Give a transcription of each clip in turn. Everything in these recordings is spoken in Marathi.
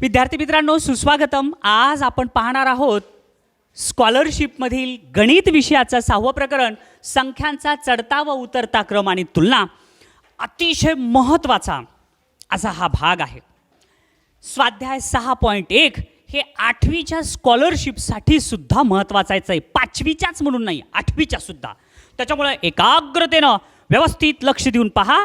विद्यार्थी मित्रांनो सुस्वागतम. आज आपण पाहणार आहोत स्कॉलरशिपमधील गणित विषयाचं सहावं प्रकरण संख्यांचा चढता व उतरता क्रम आणि तुलना. अतिशय महत्त्वाचा असा हा भाग आहे. स्वाध्याय सहा पॉईंट एक हे आठवीच्या स्कॉलरशिपसाठी सुद्धा महत्त्वाचं आहे. पाचवीच्याच म्हणून नाही आठवीच्या सुद्धा. त्याच्यामुळे एकाग्रतेनं व्यवस्थित लक्ष देऊन पहा.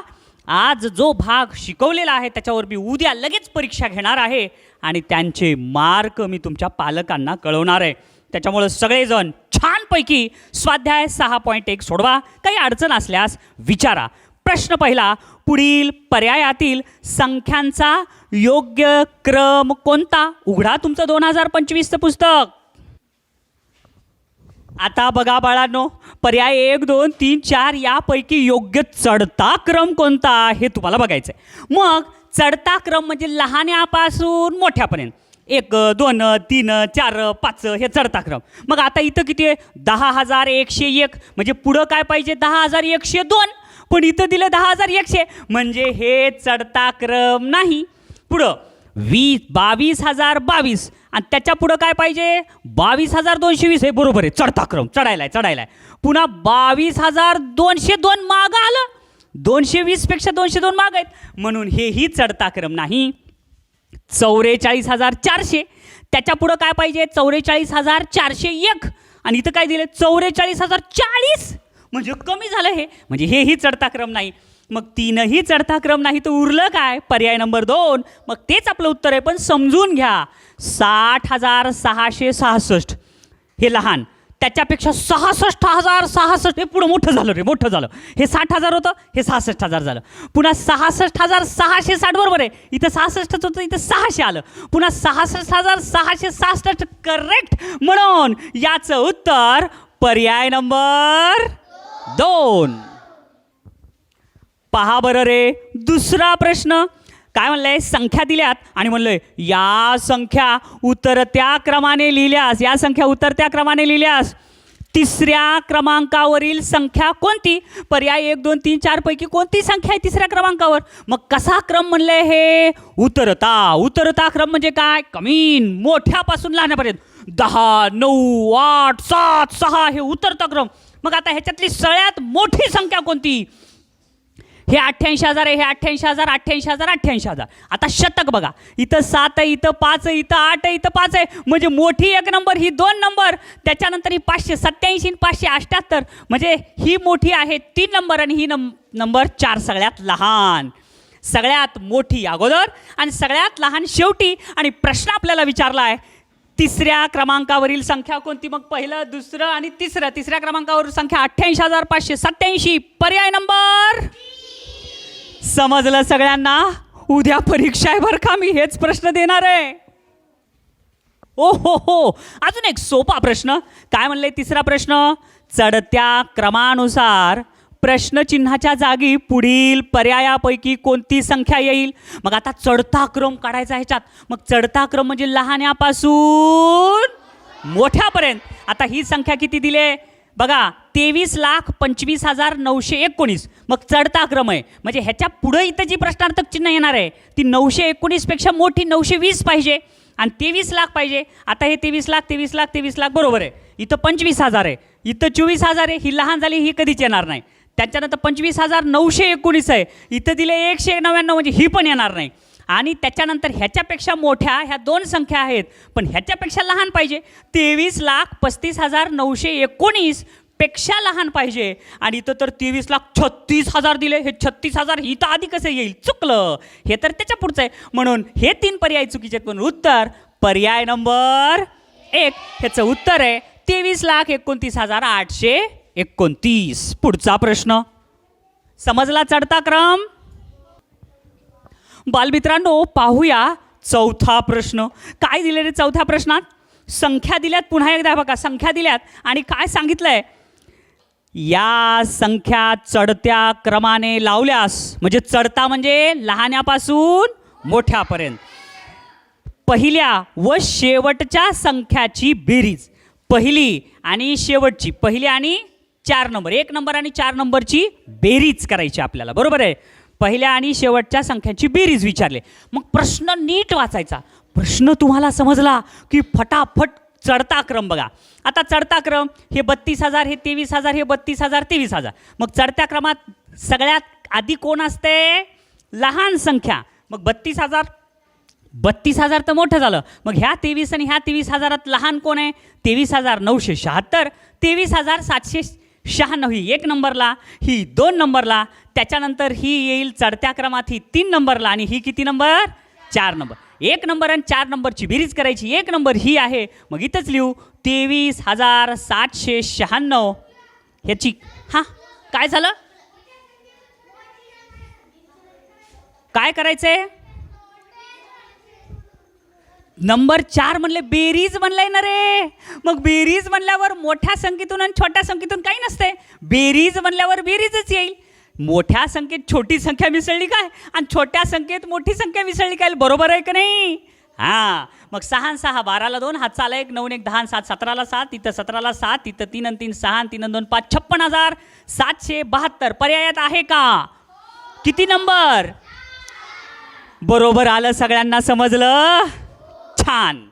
आज जो भाग शिकवलेला आहे त्याच्यावर मी उद्या लगेच परीक्षा घेणार आहे आणि त्यांचे मार्क मी तुमच्या पालकांना कळवणार आहे. त्याच्यामुळं सगळेजण छानपैकी स्वाध्याय सहा पॉईंट एक सोडवा. काही अडचण असल्यास विचारा. प्रश्न पहिला पुढील पर्यायातील संख्यांचा योग्य क्रम कोणता? उघडा तुमचं दोन हजार पंचवीसचं पुस्तक. आता बघा बाळांनो पर्याय एक दोन तीन चार यापैकी योग्य चढता क्रम कोणता हे तुम्हाला बघायचं आहे मग चढता क्रम म्हणजे लहान्यापासून मोठ्यापर्यंत. एक दोन तीन चार पाच हे चढता क्रम. मग आता इथं किती आहे? दहा हजार एकशे एक. म्हणजे पुढं काय पाहिजे? दहा हजार एकशे दोन. पण इथं दिलं दहा हजार एकशे. म्हणजे हे चढता क्रम नाही. पुढं वीस बावीस हजार बावीस. आणि त्याच्या पुढं काय पाहिजे? बावीस हजार दोनशे वीस. हे बरोबर आहे. चढता क्रम. चढायला आहे चढायला आहे पुन्हा बावीस हजार दोनशे दोन माग आलं. दोनशे वीसपेक्षा दोनशे दोन माग आहेत. म्हणून हेही चढता क्रम नाही. चौवेचाळीस हजार चारशे. त्याच्या पुढं काय पाहिजे? चौवेचाळीस हजार चारशे एक. आणि इथं काय दिलं? चौवेचाळीस हजार चाळीस. म्हणजे कमी झालं हे. म्हणजे हेही चढता क्रम नाही. मग तीनही चढता क्रम नाही तर उरलं काय? पर्याय नंबर दोन. मग तेच आपलं उत्तर आहे पण समजून घ्या. साठ हजार सहाशे सहासष्ट. हे लहान. त्याच्यापेक्षा सहासष्ट हजार सहासष्ट. हे पुढं मोठं झालं रे मोठं झालं. हे साठ हजार होतं हे सहासष्ट हजार झालं. पुन्हा सहासष्ट हजार सहाशे साठ बरोबर आहे. इथं सहासष्टच होतं इथं सहाशे आलं. पुन्हा सहासष्ट हजार सहाशे सहासष्ट करेक्ट म्हणून याचं उत्तर पर्याय नंबर दोन. पहा बरं रे. दुसरा प्रश्न. काय म्हणलंय? संख्या दिल्यात. आणि म्हणलंय या संख्या उतरत्या क्रमाने लिहिल्यास. या संख्या उतरत्या क्रमाने लिहिल्यास तिसऱ्या क्रमांकावरील संख्या कोणती? पर्याय एक दोन तीन चारपैकी कोणती संख्या आहे तिसऱ्या क्रमांकावर? मग कसा क्रम म्हणलंय हे? उतरता उतरता क्रम म्हणजे काय? कमीन मोठ्यापासून लहानापर्यंत. दहा नऊ आठ सात सहा हे उतरता क्रम. मग आता ह्याच्यातली सगळ्यात मोठी संख्या कोणती? हे अठ्ठ्याऐंशी हजार आहे हे अठ्ठ्याऐंशी हजार अठ्ठ्याऐंशी हजार अठ्ठ्याऐंशी हजार. आता शतक बघा. इथं सात आहे इथं पाच आहे इथं आठ आहे इथं पाच आहे. म्हणजे मोठी एक नंबर ही दोन नंबर. त्याच्यानंतर ही पाचशे सत्याऐंशी आणि पाचशे अठ्ठ्याहत्तर म्हणजे ही मोठी आहे तीन नंबर आणि ही नंब नंबर चार सगळ्यात लहान. सगळ्यात मोठी अगोदर आणि सगळ्यात लहान शेवटी. आणि प्रश्न आपल्याला विचारला आहे तिसऱ्या क्रमांकावरील संख्या कोणती? मग पहिलं दुसरं आणि तिसरं. तिसऱ्या क्रमांकावर संख्या अठ्ठ्याऐंशी हजार पाचशे सत्याऐंशी पर्याय नंबर समजलं सगळ्यांना? उद्या परीक्षा आहे बरं का मी हेच प्रश्न देणार आहे. ओ हो हो. अजून एक सोपा प्रश्न. काय म्हणले तिसरा प्रश्न? चढत्या क्रमानुसार प्रश्नचिन्हाच्या जागी पुढील पर्यायापैकी कोणती संख्या येईल? मग आता चढता क्रम काढायचा ह्याच्यात. मग चढता क्रम म्हणजे लहान्यापासून मोठ्यापर्यंत. आता ही संख्या किती दिले? बघा तेवीस लाख पंचवीस हजार नऊशे एकोणीस. मग चढता क्रम आहे. म्हणजे ह्याच्या पुढं इथं जी प्रश्नार्थक चिन्ह येणार आहे ती नऊशे एकोणीसपेक्षा मोठी नऊशे वीस पाहिजे आणि तेवीस लाख पाहिजे. आता हे तेवीस लाख तेवीस लाख तेवीस लाख बरोबर आहे. इथं पंचवीस हजार आहे. इथं चोवीस हजार आहे. ही लहान झाली ही कधीच येणार नाही. त्याच्यानंतर पंचवीस हजार नऊशे एकोणीस आहे. इथं दिले एकशे नव्याण्णव म्हणजे ही पण येणार नाही. आणि त्याच्यानंतर ह्याच्यापेक्षा मोठ्या ह्या दोन संख्या आहेत. पण ह्याच्यापेक्षा लहान पाहिजे. तेवीस लाख पस्तीस हजार नऊशे एकोणीसपेक्षा लहान पाहिजे. आणि इथं तर तेवीस लाख छत्तीस हजार दिले. हे छत्तीस हजार ही तर आधी कसं येईल? चुकलं. हे तर त्याच्या पुढचं आहे. म्हणून हे तीन पर्याय चुकीचे आहेत. पण उत्तर पर्याय नंबर एक. ह्याचं उत्तर आहे तेवीस लाख एकोणतीस हजार आठशे एकोणतीस. पुढचा प्रश्न. समजला चढता क्रम? बालमित्रांनो पाहूया चौथा प्रश्न. काय दिले रे चौथ्या प्रश्नात? संख्या दिल्यात पुन्हा एकदा बघा संख्या दिल्यात. आणि काय सांगितलंय? या संख्या चढत्या क्रमाने लावल्यास म्हणजे चढता म्हणजे लहान्यापासून मोठ्यापर्यंत. पहिल्या व शेवटच्या संख्याची बेरीज. पहिली आणि शेवटची. पहिली आणि चार नंबर. एक नंबर आणि चार नंबरची बेरीज करायची आपल्याला. बरोबर आहे? पहिल्या आणि शेवटच्या संख्यांची बेरीज विचारले. मग प्रश्न नीट वाचायचा. प्रश्न तुम्हाला समजला की फटाफट चढता क्रम बघा. आता चढता क्रम हे बत्तीस हजार हे तेवीस हजार हे बत्तीस हजार तेवीस हजार. मग चढत्या क्रमात सगळ्यात आधी कोण असते? लहान संख्या. मग बत्तीस हजार. बत्तीस हजार तर मोठं झालं. मग ह्या तेवीस आणि ह्या तेवीस हजारात लहान कोण आहे? तेवीस हजार नऊशे शहात्तर. तेवीस हजार सातशे शहाण्णव ही एक नंबरला ही दोन नंबरला त्याच्यानंतर ही येईल चढत्या क्रमात ही तीन नंबरला आणि ही किती नंबर? चार नंबर. एक नंबर आणि चार नंबरची बेरीज करायची. एक नंबर ही आहे. मग इथंच लिहू. तेवीस हजार सातशे शहाण्णव. ह्याची हां काय झालं? काय करायचं आहे नंबर चार म्हणले बेरीज म्हणलंय ना रे. मग बेरीज म्हणल्यावर मोठ्या संख्येतून आणि छोट्या संख्येतून काही नसते. बेरीज म्हणल्यावर बेरीजच येईल. मोठ्या संख्येत छोटी संख्या मिसळली काय? आणि छोट्या संख्येत मोठी संख्या मिसळली काय? बरोबर आहे का नाही? हां. मग सहा सहा बाराला दोन हात चाला एक नऊ एक दहा सात सतराला सात तिथं सतराला सात तिथं तीन आणि तीन सहा तीन दोन पाच छप्पन हजार सातशे बहात्तर. पर्यायात आहे का? किती नंबर? बरोबर आलं सगळ्यांना समजलं? छान.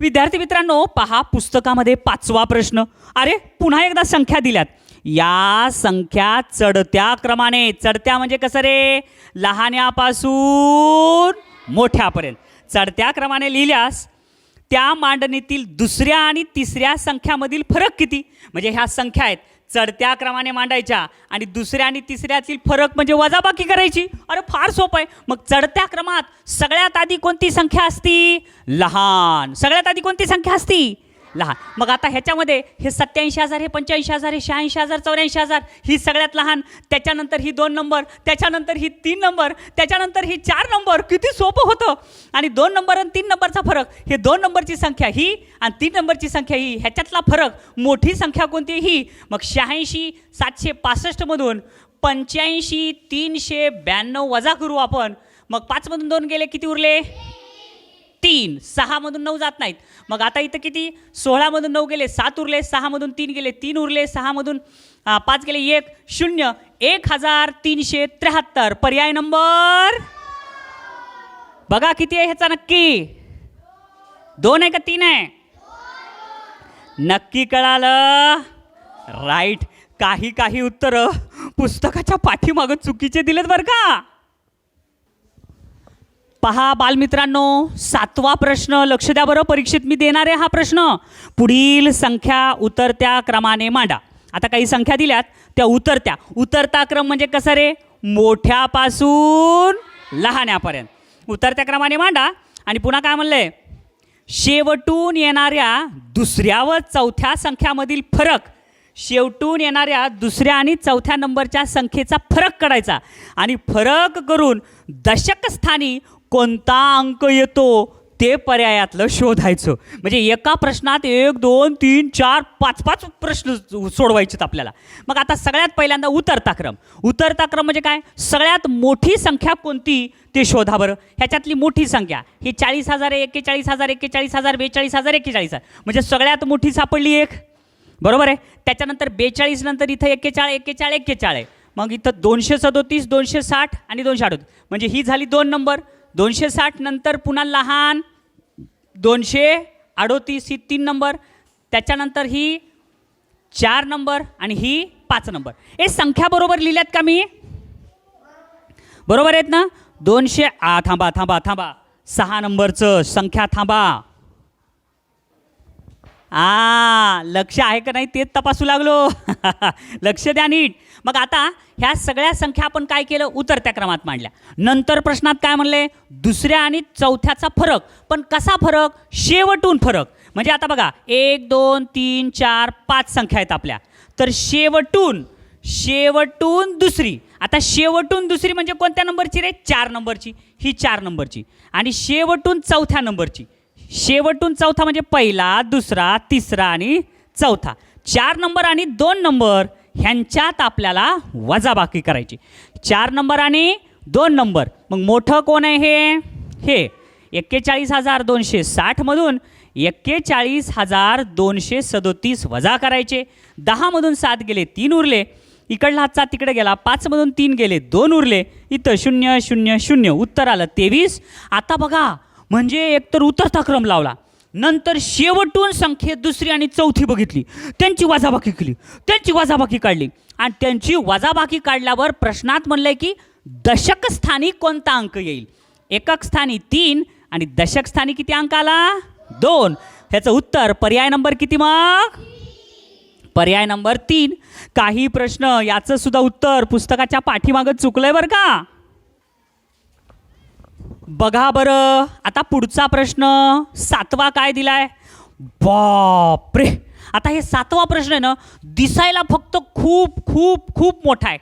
विद्यार्थी मित्रांनो पहा पुस्तकामध्ये पाचवा प्रश्न. अरे पुन्हा एकदा संख्या दिल्यात. या संख्या चढत्या क्रमाने. चढत्या म्हणजे कसं रे? लहान्यापासून मोठ्यापर्यंत. चढत्या क्रमाने लिहिल्यास त्या मांडणीतील दुसऱ्या आणि तिसऱ्या संख्यामधील फरक किती? म्हणजे ह्या संख्या आहेत. चढत्या क्रमाने मांडायच्या आणि दुसऱ्या आणि तिसऱ्यातील फरक म्हणजे वजाबाकी करायची. अरे फार सोपं आहे. मग चढत्या क्रमात सगळ्यात आधी कोणती संख्या असती? लहान. सगळ्यात आधी कोणती संख्या असती? लहान. मग आता ह्याच्यामध्ये हे सत्याऐंशी हजार हे पंच्याऐंशी हजार हे शहाऐंशी हजार चौऱ्याऐंशी हजार ही सगळ्यात लहान. त्याच्यानंतर ही दोन नंबर त्याच्यानंतर ही तीन नंबर त्याच्यानंतर ही चार नंबर. किती सोपं होतं. आणि दोन नंबर आणि तीन नंबरचा फरक. हे दोन नंबरची संख्या ही आणि तीन नंबरची संख्या ही ह्याच्यातला फरक. मोठी संख्या कोणती ही? मग शहाऐंशी सातशे पासष्टमधून पंच्याऐंशी तीनशे ब्याण्णव वजा करू आपण. मग पाचमधून दोन गेले किती उरले? तीन सहामधून नऊ जात नाहीत. मग आता इथं किती? सोळामधून नऊ गेले सात उरले सहामधून तीन गेले तीन उरले सहामधून पाच गेले एक शून्य एक हजार तीनशे त्र्याहत्तर. पर्याय नंबर? बघा किती आहे ह्याचा नक्की. दोन आहे का तीन आहे? नक्की कळालं? राईट काही काही उत्तरं पुस्तकाच्या पाठीमागं चुकीचे दिलेत बरं का? पहा बालमित्रांनो सातवा प्रश्न. लक्ष द्या बरं परीक्षेत मी देणार आहे हा प्रश्न. पुढील संख्या उतरत्या क्रमाने मांडा. आता काही संख्या दिल्यात त्या उतरत्या. उतरता क्रम म्हणजे कसं रे? मोठ्यापासून लहान्यापर्यंत. उतरत्या क्रमाने मांडा आणि पुन्हा काय म्हणलंय? शेवटून येणाऱ्या दुसऱ्या व चौथ्या संख्यामधील फरक. शेवटून येणाऱ्या दुसऱ्या आणि चौथ्या नंबरच्या संख्येचा फरक काढायचा. आणि फरक करून दशकस्थानी कोणता अंक येतो ते पर्यायातलं शोधायचं. म्हणजे एका प्रश्नात एक दोन तीन चार पाच पाच प्रश्न सोडवायचेत आपल्याला. मग आता सगळ्यात पहिल्यांदा उतरता क्रम. उतरता क्रम म्हणजे काय? सगळ्यात मोठी संख्या कोणती? ते शोधा बरं. ह्याच्यातली मोठी संख्या. ही चाळीस हजार एकेचाळीस एक्केचाळीस हजार एक्केचाळीस हजार बेचाळीस हजार एक्केचाळीस हजार. म्हणजे सगळ्यात मोठी सापडली एक. बरोबर आहे? त्याच्यानंतर बेचाळीस नंतर इथं एक्केचाळ एक्केचाळ एक्केचाळ आहे मग इथं दोनशे सदोतीस दोनशे साठ आणि दोनशे अडोतीस. म्हणजे ही झाली दोन नंबर. दोनशे साठ नंतर पुन्हा लहान. दोनशे अडोतीस ही तीन नंबर. त्याच्यानंतर ही चार नंबर आणि ही पाच नंबर. हे संख्या बरोबर लिहिल्यात का मी? बरोबर आहेत ना? दोनशे आ थांबा थांबा थांबा. सहा नंबरचं संख्या थांबा. आ लक्ष आहे का नाही तेच तपासू लागलो. लक्ष द्या नीट. मग आता ह्या सगळ्या संख्या आपण काय केलं? उतरत्या क्रमात मांडल्या. नंतर प्रश्नात काय म्हणले? दुसऱ्या आणि चौथ्याचा फरक. पण कसा फरक? शेवटून फरक. म्हणजे आता बघा एक दोन तीन चार पाच संख्या आहेत आपल्या. तर शेवटून शेवटून दुसरी. आता शेवटून दुसरी म्हणजे कोणत्या नंबरची रे? चार नंबरची. ही चार नंबरची. आणि शेवटून चौथ्या नंबरची. शेवटून चौथा म्हणजे पहिला दुसरा तिसरा आणि चौथा. चार नंबर आणि दोन नंबर ह्यांच्यात आपल्याला वजाबाकी करायची. चार नंबर आणि दोन नंबर. मग मोठं कोण आहे हे? हे एक्केचाळीस हजार दोनशे साठमधून एक्केचाळीस हजार दोनशे सदोतीस वजा करायचे. दहामधून सात गेले तीन उरले. इकडला हातचा तिकडे गेला पाचमधून तीन गेले दोन उरले. इथं शून्य शून्य शून्य. उत्तर आलं तेवीस. आता बघा म्हणजे एकतर उतरता क्रम लावला. नंतर शेवटून संख्येत दुसरी आणि चौथी बघितली. त्यांची वजाबाकी केली. त्यांची वजाबाकी काढली. आणि त्यांची वजाबाकी काढल्यावर प्रश्नात म्हणलंय की दशक स्थानी कोणता अंक येईल? एकक स्थानी तीन आणि दशक स्थानी किती अंक आला? दोन. ह्याचं उत्तर पर्याय नंबर किती मग? पर्याय नंबर तीन. काही प्रश्न याचं सुद्धा उत्तर पुस्तकाच्या पाठीमागं चुकलंय बरं का? बघा बरं. आता पुढचा प्रश्न. सातवा काय दिलाय? बापरे. आता हे सातवा प्रश्न आहे ना दिसायला फक्त खूप खूप खूप मोठा आहे.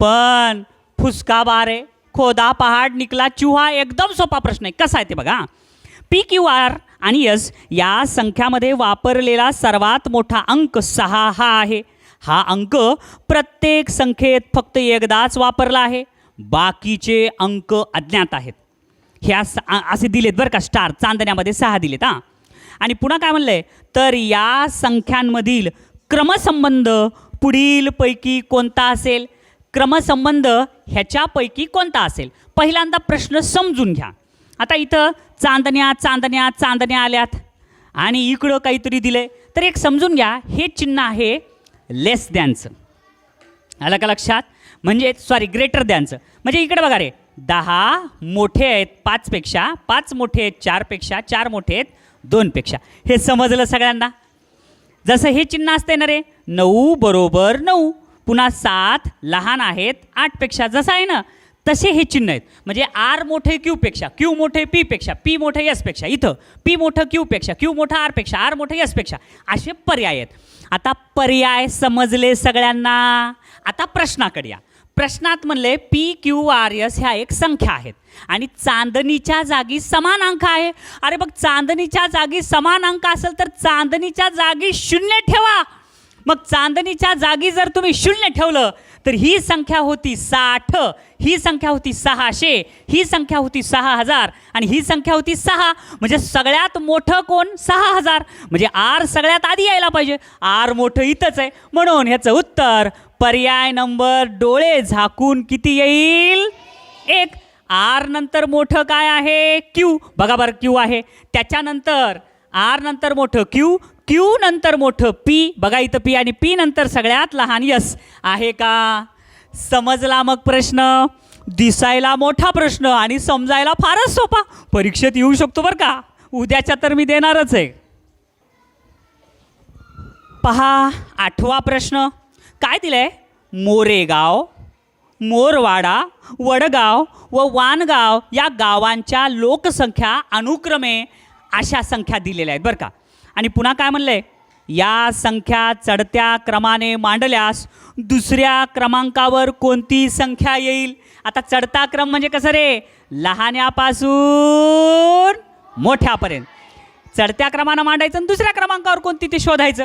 पण फुसका बारे खोदा पहाड निकला चुहा एकदम सोपा प्रश्न आहे. कसा आहे ते बघा. पी क्यू आर आणि यस या संख्यामध्ये वापरलेला सर्वात मोठा अंक सहा हा आहे. हा अंक प्रत्येक संख्येत फक्त एकदाच वापरला आहे. बाकीचे अंक अज्ञात आहेत. ह्या स- असे दिलेत बरं का स्टार. चांदण्यामध्ये सहा दिलेत हां. आणि पुन्हा काय म्हणलं आहे तर या संख्यांमधील क्रमसंबंध पुढीलपैकी कोणता असेल? क्रमसंबंध ह्याच्यापैकी कोणता असेल? पहिल्यांदा प्रश्न समजून घ्या. आता इथं चांदण्या चांदण्या चांदण्या आल्यात. आणि इकडं काहीतरी दिलंय. तर एक समजून घ्या हे चिन्ह आहे लेस दॅनचं आलं का लक्षात? म्हणजे सॉरी ग्रेटर दॅनचं म्हणजे इकडे बघा रे दहा मोठे आहेत पाचपेक्षा पाच मोठे आहेत चारपेक्षा चार मोठे आहेत दोनपेक्षा हे समजलं सगळ्यांना? जसं हे चिन्ह असते ना रे नऊ बरोबर नऊ. पुन्हा सात लहान आहेत आठपेक्षा जसं आहे ना तसे हे चिन्ह आहेत. म्हणजे आर मोठे क्यूपेक्षा क्यू मोठे पीपेक्षा पी मोठे यसपेक्षा इथं. पी मोठं क्यूपेक्षा क्यू मोठं आरपेक्षा आर मोठे यसपेक्षा असे पर्याय आहेत. आता पर्याय समजले सगळ्यांना. आता प्रश्नाकडे या. प्रश्नात म्हणले पी क्यू आर एस ह्या एक संख्या आहेत. आणि चांदणीच्या जागी समान अंक आहे. अरे बघ चांदणीच्या जागी समान अंक असेल तर चांदणीच्या जागी शून्य ठेवा. मग चांदणीच्या जागी जर तुम्ही शून्य ठेवलं तर ही संख्या होती साठ ही संख्या होती सहाशे ही संख्या होती सहा हजार आणि ही संख्या होती सहा. म्हणजे सगळ्यात मोठं कोण? सहा हजार. म्हणजे आर सगळ्यात आधी यायला पाहिजे. आर मोठं इथंच आहे. म्हणून ह्याचं उत्तर पर्याय नंबर डोळे झाकून किती येईल? एक. आर नंतर मोठं काय आहे? क्यू. बघा बरं क्यू आहे. त्याच्यानंतर आर नंतर मोठं क्यू. क्यू नंतर मोठं पी बघा इथं पी आणि पी नंतर सगळ्यात लहान यस आहे का? समजला मग प्रश्न. दिसायला मोठा प्रश्न आणि समजायला फारच सोपा. परीक्षेत येऊ शकतो बरं का? उद्याच्या तर मी देणारच आहे. पहा आठवा प्रश्न. काय दिलंय? मोरेगाव मोरवाडा वडगाव व वानगाव या गावांच्या लोकसंख्या अनुक्रमे अशा संख्या दिलेल्या आहेत बरं का? आणि पुन्हा काय म्हणलंय? या संख्या चढत्या क्रमाने मांडल्यास दुसऱ्या क्रमांकावर कोणती संख्या येईल? आता चढता क्रम म्हणजे कसं रे? लहान्यापासून मोठ्यापर्यंत. चढत्या क्रमानं मांडायचं आणि दुसऱ्या क्रमांकावर कोणती ते शोधायचं?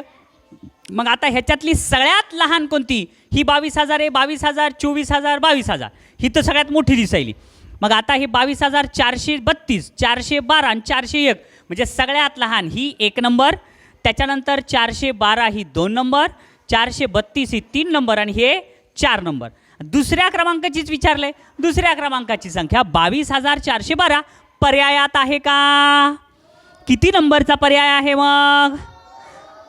मग आता ह्याच्यातली सगळ्यात लहान कोणती? ही बावीस हजार आहे बावीस हजार चोवीस हजार बावीस हजार. ही तर सगळ्यात मोठी दिसायली. मग आता ही बावीस हजार चारशे बत्तीस चारशे बारा आणि चारशे एक. म्हणजे सगळ्यात लहान ही एक नंबर त्याच्यानंतर चारशे बारा ही दोन नंबर चारशे बत्तीस ही तीन नंबर आणि हे चार नंबर. दुसऱ्या क्रमांकाचीच विचारलंय दुसऱ्या क्रमांकाची संख्या बावीस हजार चारशे बारा. पर्यायात आहे का? किती नंबरचा पर्याय आहे मग?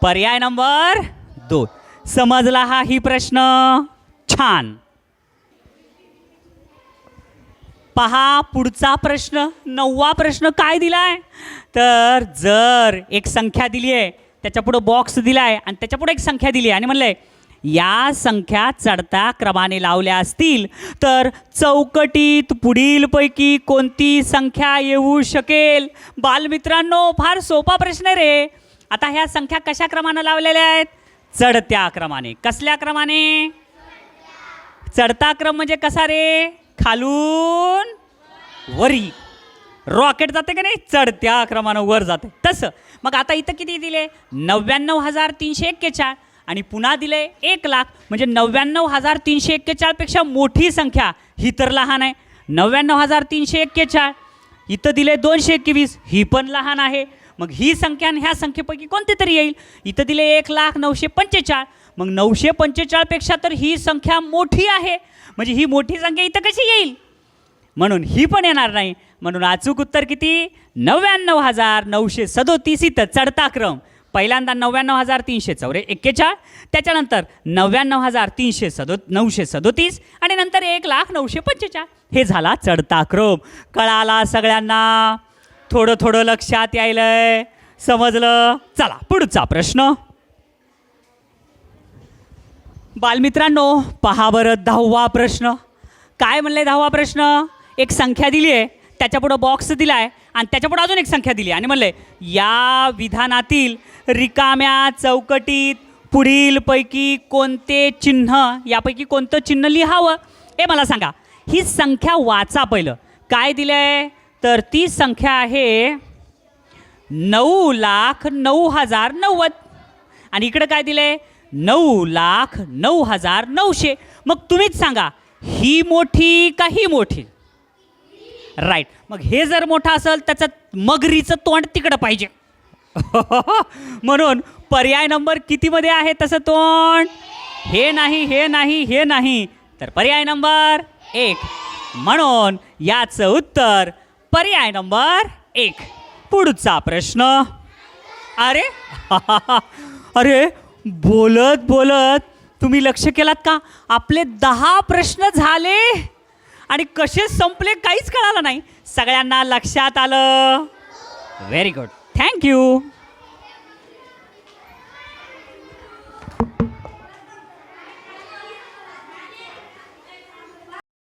पर्याय नंबर दोन. समजला हा ही प्रश्न? छान. पहा पुढचा प्रश्न नववा प्रश्न काय दिला आहे तर जर एक संख्या दिली आहे त्याच्यापुढं बॉक्स दिला आहे आणि त्याच्यापुढं एक संख्या दिली आहे. आणि म्हणलं या संख्या चढता क्रमाने लावल्या असतील तर चौकटीत पुढीलपैकी कोणती संख्या येऊ शकेल? बालमित्रांनो फार सोपा प्रश्न आहे रे. आता ह्या संख्या कशा क्रमानं लावलेल्या आहेत? चढत्या क्रमाने. कसल्या क्रमाने? चढता क्रम म्हणजे कसा रे? खालून वरी. रॉकेट जाते का नाही? चढत्या क्रमानं वर जाते. तसं. मग आता इथं किती दिले? नव्याण्णव हजार तीनशे एक्केचाळ. आणि पुन्हा दिले एक लाख. म्हणजे नव्याण्णव हजार तीनशे एक्केचाळपेक्षा मोठी संख्या ही तर लहान आहे. नव्याण्णव हजार तीनशे एक्केचाळ. इथं दिले दोनशे एकवीस. ही पण लहान आहे. मग ही संख्या आणि ह्या संख्येपैकी कोणती तरी येईल? इथं दिले एक लाख नऊशे पंचेचाळ. मग नऊशे पंचेचाळपेक्षा तर ही संख्या मोठी आहे. म्हणजे ही मोठी संख्या इथं कशी येईल? म्हणून ही पण येणार नाही. म्हणून अचूक उत्तर किती? नव्याण्णव हजार नऊशे सदोतीस इथं चढता क्रम. पहिल्यांदा नव्याण्णव हजार तीनशे चौरे एक्केचाळ त्याच्यानंतर नव्याण्णव हजार तीनशे सदो नऊशे सदोतीस आणि नंतर एक लाख नऊशे पंचेचाळ. हे झाला चढता क्रम. कळाला सगळ्यांना? थोडं थोडं लक्षात यायलंय. समजलं? चला पुढचा प्रश्न. बालमित्रांनो पहा बरं दहावा प्रश्न. काय म्हणलंय दहावा प्रश्न? एक संख्या दिली आहे त्याच्यापुढं बॉक्स दिला आहे आणि त्याच्यापुढं अजून एक संख्या दिली आहे. आणि म्हणलंय या विधानातील रिकाम्या चौकटीत पुढीलपैकी कोणते चिन्ह यापैकी कोणतं चिन्ह लिहावं? हे मला सांगा. ही संख्या वाचा पहिलं. काय दिलं आहे तर ती संख्या आहे नऊ लाख नऊ हजार नव्वद. आणि इकडं काय दिलंय? नऊ लाख नऊ हजार नऊशे. मग तुम्हीच सांगा ही मोठी का ही मोठी? राईट मग हे जर मोठं असेल त्याचं मगरीचं तोंड तिकडं पाहिजे. म्हणून पर्याय नंबर कितीमध्ये आहे तसं तोंड? हे नाही हे नाही हे नाही. तर पर्याय नंबर एक. म्हणून याचं उत्तर पर्याय नंबर एक. पुढचा प्रश्न. अरे? अरे? बोलत बोलत तुम्ही लक्ष केलात का? आपले दहा प्रश्न झाले. आणि कसे संपले काहीच कळालं नाही. सगळ्यांना लक्षात आलं. Very good thank you